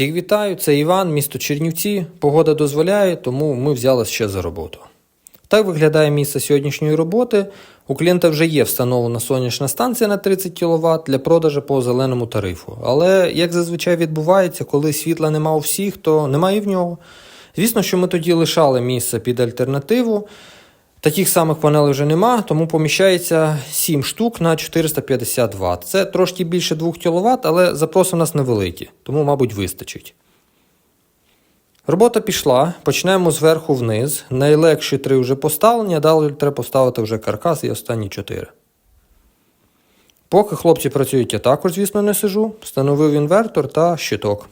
Всіх вітаю, це Іван, місто Чернівці. Погода дозволяє, тому ми взялися ще за роботу. Так виглядає місце сьогоднішньої роботи. У клієнта вже є встановлена сонячна станція на 30 кВт для продажу по зеленому тарифу. Але як зазвичай відбувається, коли світла нема у всіх, то немає і в нього. Звісно, що ми тоді лишали місце під альтернативу. Таких самих панелей вже нема, тому поміщається 7 штук на 450 Вт. Це трошки більше 2 кВт, але запроси у нас невеликі, тому, мабуть, вистачить. Робота пішла. Почнемо зверху вниз. Найлегші три вже поставлені, а далі треба поставити вже каркас і останні чотири. Поки хлопці працюють, я також, звісно, не сижу. Встановив інвертор та щиток.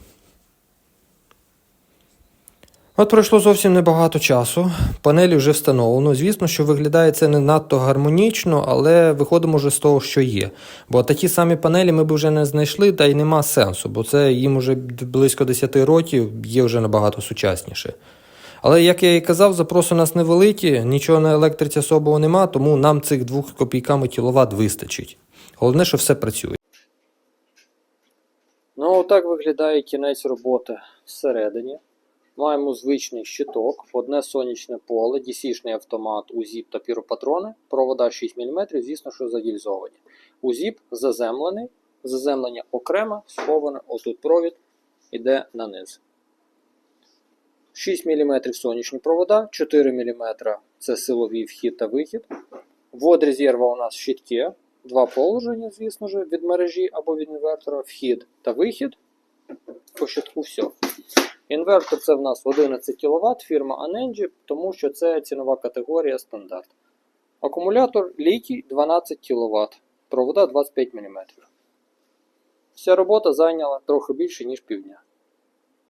От пройшло зовсім небагато часу. Панелі вже встановлено. Звісно, що виглядає це не надто гармонічно, але виходимо вже з того, що є. Бо такі самі панелі ми б вже не знайшли, та й нема сенсу, бо це їм вже близько 10 років є вже набагато сучасніше. Але, як я і казав, запроси у нас невеликі, нічого на електриці особого нема, тому нам цих двох копійками кіловат вистачить. Головне, що все працює. Ну, отак виглядає кінець роботи всередині. Маємо звичний щиток, одне сонячне поле, DC-шний автомат, УЗІП та піропатрони, провода 6 мм, звісно, що загільзовані. УЗІП заземлений, заземлення окремо, сховане, отут провід іде на низ. 6 мм сонячні провода, 4 мм це силовий вхід та вихід. Ввод резерва у нас щитки, два положення, звісно ж, від мережі або від інвертора, вхід та вихід. По щитку все. Інвертор це в нас 11 кВт, фірма Anenji, тому що це цінова категорія стандарт. Акумулятор літій 12 кВт, провода 25 мм. Вся робота зайняла трохи більше, ніж півдня.